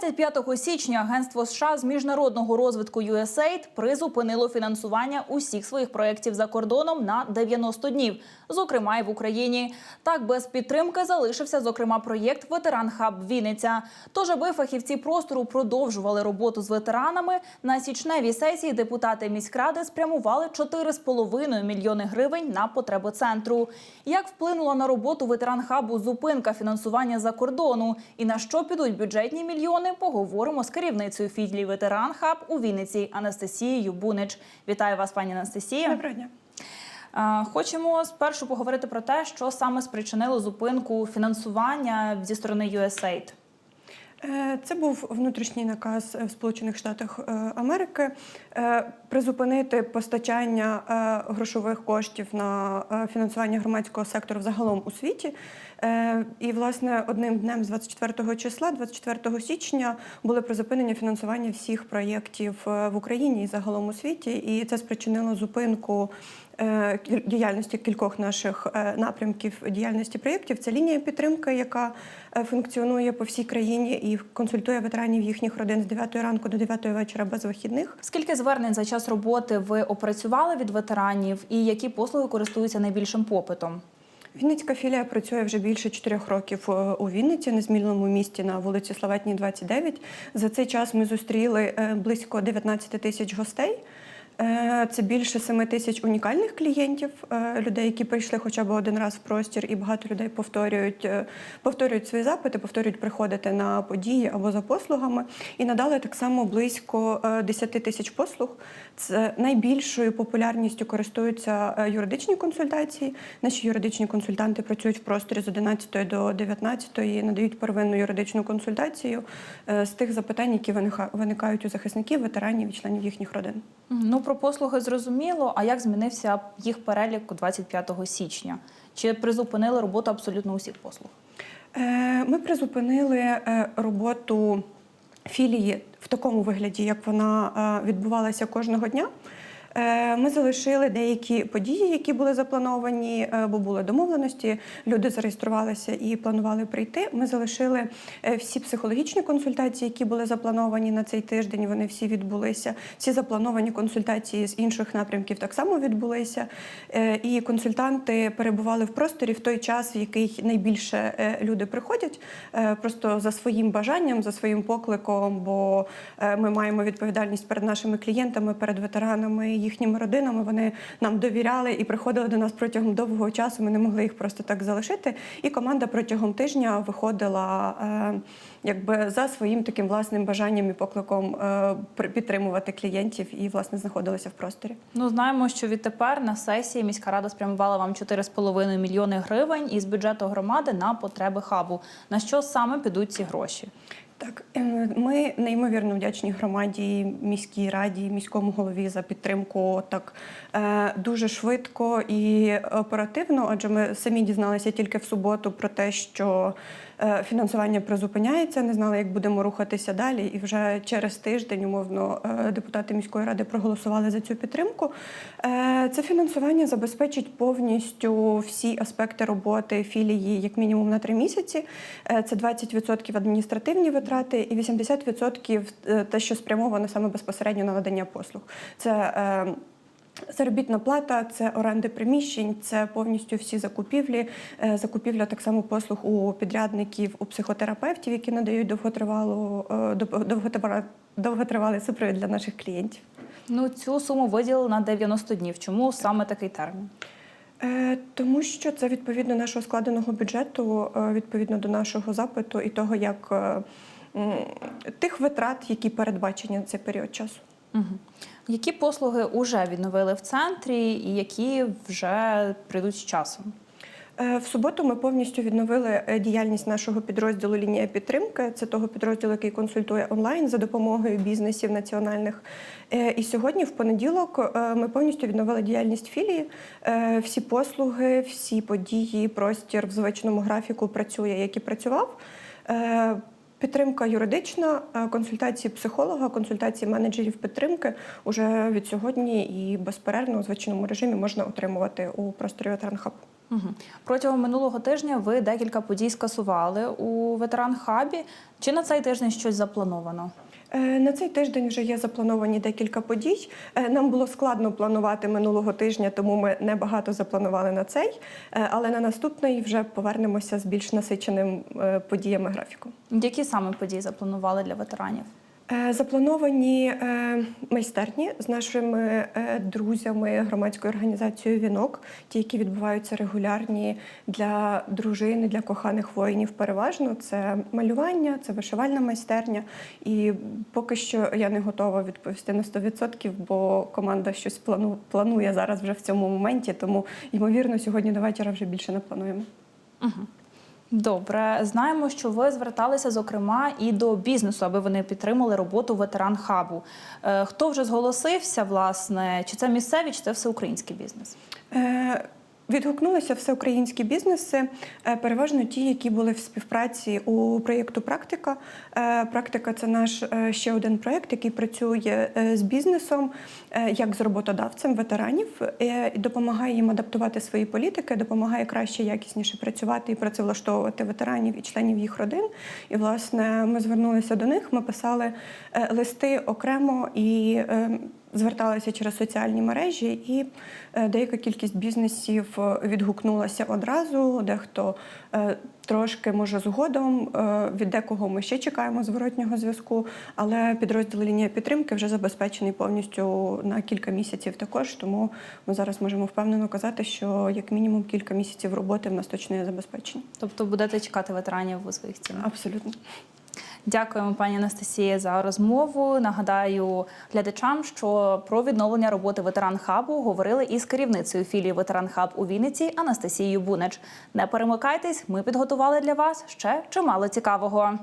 25 січня агентство США з міжнародного розвитку USAID призупинило фінансування усіх своїх проєктів за кордоном на 90 днів, зокрема й в Україні. Так без підтримки залишився зокрема проєкт Ветеран Хаб Вінниця. Тож, аби фахівці простору продовжували роботу з ветеранами, на січневій сесії депутати міськради спрямували 4,5 мільйони гривень на потреби центру. Як вплинула на роботу ветеран хабу зупинка фінансування за кордону і на що підуть бюджетні мільйони, поговоримо з керівницею філії ветеран хаб у Вінниці Анастасією Бунич. Вітаю вас, пані Анастасія. Доброго дня. Хочемо спершу поговорити про те, що саме спричинило зупинку фінансування зі сторони USAID. Е, Це був внутрішній наказ в Сполучених Штатах е, Америки е, призупинити постачання е, грошових коштів на е, фінансування громадського сектору взагалом у світі. Е, І, власне, одним днем з 24 числа, 24 січня, було призупинення фінансування всіх проєктів е, в Україні і загалом у світі. І це спричинило зупинку е, діяльності кількох наших е, напрямків діяльності проєктів. Це лінія підтримки, яка е, функціонує по всій країні і консультує ветеранів їхніх родин з 9 ранку до 9 вечора без вихідних. Скільки звернень за час роботи ви опрацювали від ветеранів, і які послуги користуються найбільшим попитом? Вінницька філія працює вже більше чотирьох років е, у Вінниці, незмінному місті на вулиці Славетній, 29. За цей час ми зустріли е, близько 19 тисяч гостей. Е, Це більше 7 тисяч унікальних клієнтів, е, людей, які прийшли хоча б один раз в простір, і багато людей повторюють, е, повторюють свої запити, повторюють приходити на події або за послугами. І надали так само близько е, 10 тисяч послуг. Це найбільшою популярністю користуються юридичні консультації. Наші юридичні консультанти працюють в просторі з 11 до 19 і надають первинну юридичну консультацію з тих запитань, які виника- виникають у захисників, ветеранів і членів їхніх родин. Ну про послуги зрозуміло. А як змінився їх перелік 25 січня? Чи призупинили роботу абсолютно усіх послуг? Е, Ми призупинили е, роботу філії в такому вигляді, як вона е, відбувалася кожного дня. Е, Ми залишили деякі події, які були заплановані, е, бо були домовленості. Люди зареєструвалися і планували прийти. Ми залишили е, всі психологічні консультації, які були заплановані на цей тиждень. Вони всі відбулися. Всі заплановані консультації з інших напрямків так само відбулися. І консультанти перебували в просторі в той час, в який найбільше люди приходять, просто за своїм бажанням, за своїм покликом. Бо ми маємо відповідальність перед нашими клієнтами, перед ветеранами їхніми родинами. Вони нам довіряли і приходили до нас протягом довгого часу. Ми не могли їх просто так залишити. І команда протягом тижня виходила е, якби за своїм таким власним бажанням і покликом е, підтримувати клієнтів і власне знаходилися в просторі. Ну знаємо, що відтепер на сесії міська рада спрямувала вам 4,5 мільйони гривень із бюджету громади на потреби хабу. На що саме підуть ці гроші? Так, е, ми неймовірно вдячні громаді, міській раді, міському голові за підтримку так е, дуже швидко і оперативно. Адже ми самі дізналися тільки в суботу про те, що фінансування призупиняється, не знали, як будемо рухатися далі. І вже через тиждень, умовно, е, депутати міської ради проголосували за цю підтримку. Е, Це фінансування забезпечить повністю всі аспекти роботи філії, як мінімум на три місяці. Е, Це 20% адміністративні витрати і 80% е, те, що спрямовано саме безпосередньо на надання послуг. Це е, Заробітна плата, це оренди приміщень, це повністю всі закупівлі. Е, Закупівля так само послуг у підрядників, у психотерапевтів, які надають довготривалу е, довготривалий, супровід для наших клієнтів. Ну цю суму виділили на 90 днів. Чому саме такий термін? Е, Тому що це відповідно нашого складеного бюджету, відповідно до нашого запиту і того, як тих витрат, які передбачені на цей період часу. Угу. Які послуги вже відновили в центрі, і які вже прийдуть з часом? Е, В суботу ми повністю відновили е, діяльність нашого підрозділу Лінія підтримки. Це того підрозділу, який консультує онлайн за допомогою бізнесів національних. Е, І сьогодні, в понеділок, ми повністю відновили діяльність філії. Всі послуги, всі події, простір в звичному графіку працює, як і працював. Підтримка юридична, е, консультації психолога, консультації менеджерів підтримки уже від сьогодні і безперервно у звичному режимі можна отримувати у просторі Ветеран. Угу. Протягом минулого тижня ви декілька подій скасували у ветеран хабі. Чи на цей тиждень щось заплановано? Е, На цей тиждень вже є заплановані декілька подій. Е, Нам було складно планувати минулого тижня, тому ми небагато запланували на цей. Е, Але на наступний вже повернемося з більш насиченим подіями графіком. Які саме події запланували для ветеранів? Е, Заплановані е, майстерні з нашими е, друзями громадською організацією Вінок, ті, які відбуваються регулярні для дружини, для коханих воїнів. Переважно це малювання, це вишивальна майстерня. І поки що я не готова відповісти на 100%, бо команда щось плану- планує зараз вже в цьому моменті. Тому ймовірно, сьогодні до вечора вже більше не плануємо. Добре, знаємо, що ви зверталися зокрема і до бізнесу, аби вони підтримали роботу ветеран хабу. Е, Хто вже зголосився, власне, чи це місцеві, чи це всеукраїнський бізнес? Е, Відгукнулися всеукраїнські бізнеси, е, переважно ті, які були в співпраці у проєкту Практика. Е, Практика це наш е, ще один проєкт, який працює з бізнесом, як з роботодавцем ветеранів, і допомагає їм адаптувати свої політики, допомагає краще, якісніше працювати і працевлаштовувати ветеранів і членів їх родин. І власне ми звернулися до них. Ми писали листи окремо і. Зверталися через соціальні мережі, і е, деяка кількість бізнесів е, відгукнулася одразу. Дехто е, трошки може згодом. Від декого ми ще чекаємо зворотнього зв'язку. Але підрозділ лінія підтримки вже забезпечений повністю на кілька місяців також. Тому ми зараз можемо впевнено казати, що як мінімум кілька місяців роботи в нас точно є забезпечені. Тобто будете чекати ветеранів у своїх цінах? Абсолютно. Дякуємо, пані Анастасія, за розмову. Нагадаю глядачам, що про відновлення роботи ветеран хабу говорили із керівницею філії ветеран хаб у Вінниці Анастасією Бунич. Не перемикайтесь, ми підготували для вас ще чимало цікавого.